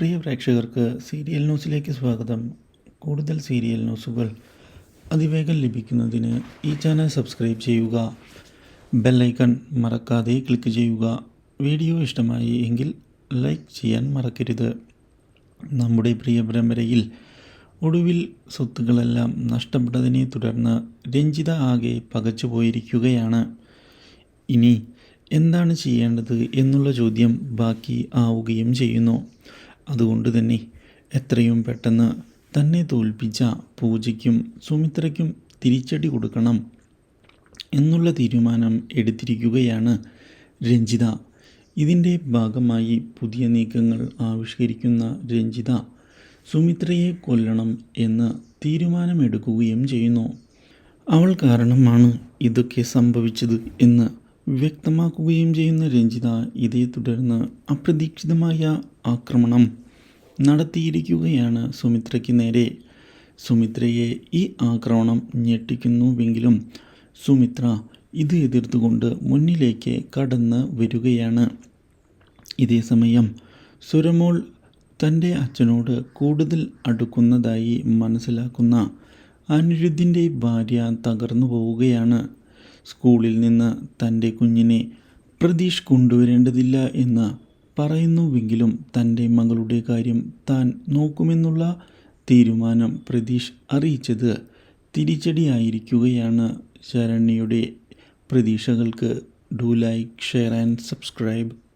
പ്രിയ പ്രേക്ഷകർക്ക് സീരിയൽ ന്യൂസിലേക്ക് സ്വാഗതം. കൂടുതൽ സീരിയൽ ന്യൂസുകൾ അതിവേഗം ലഭിക്കുന്നതിന് ഈ ചാനൽ സബ്സ്ക്രൈബ് ചെയ്യുക. ബെല്ലൈക്കൺ മറക്കാതെ ക്ലിക്ക് ചെയ്യുക. വീഡിയോ ഇഷ്ടമായി എങ്കിൽ ലൈക്ക് ചെയ്യാൻ മറക്കരുത്. നമ്മുടെ പ്രിയ പരമ്പരയിൽ ഒടുവിൽ സ്വത്തുക്കളെല്ലാം നഷ്ടപ്പെട്ടതിനെ തുടർന്ന് രഞ്ജിത ആകെ പകച്ചു പോയിരിക്കുകയാണ്. ഇനി എന്താണ് ചെയ്യേണ്ടത് എന്നുള്ള ചോദ്യം ബാക്കി ആവുകയും ചെയ്യുന്നു. അതുകൊണ്ട് തന്നെ എത്രയും പെട്ടെന്ന് തന്നെ തോൽപ്പിച്ച പൂജയ്ക്കും സുമിത്രയ്ക്കും തിരിച്ചടി കൊടുക്കണം എന്നുള്ള തീരുമാനം എടുത്തിരിക്കുകയാണ് രഞ്ജിത. ഇതിന്റെ ഭാഗമായി പുതിയ നീക്കങ്ങൾ ആവിഷ്കരിക്കുന്ന രഞ്ജിത സുമിത്രയെ കൊല്ലണം എന്ന് തീരുമാനമെടുക്കുകയും ചെയ്യുന്നു. അവൾ കാരണമാണ് ഇതൊക്കെ സംഭവിച്ചത് എന്ന് വ്യക്തമാക്കുകയും ചെയ്യുന്ന രഞ്ജിത ഇതേ തുടർന്ന് അപ്രതീക്ഷിതമായ ആക്രമണം നടത്തിയിരിക്കുകയാണ് സുമിത്രയ്ക്ക് നേരെ. സുമിത്രയെ ഈ ആക്രമണം ഞെട്ടിക്കുന്നുവെങ്കിലും സുമിത്ര ഇത് എതിർത്തുകൊണ്ട് മുന്നിലേക്ക് കടന്ന് വരികയാണ്. ഇതേ സമയം സുരമോൾ തന്റെ അച്ഛനോട് കൂടുതൽ അടുക്കുന്നതായി മനസ്സിലാക്കുന്ന അനിരുദ്ധിന്റെ ഭാര്യ തകർന്നു പോവുകയാണ് സ്കൂളിൽ നിന്ന് തന്റെ കുഞ്ഞിനെ പ്രതീഷ് കൊണ്ടുവരേണ്ടതില്ല എന്ന് പറയുന്നുവെങ്കിലും തന്റെ മകളുടെ കാര്യം താൻ നോക്കുമെന്നുള്ള തീരുമാനം പ്രതീഷ് അറിയിച്ചത് തിരിച്ചടിയായിരിക്കുകയാണ്. ശരണ്യയുടെ പ്രതീക്ഷകൾക്ക് do like share and subscribe.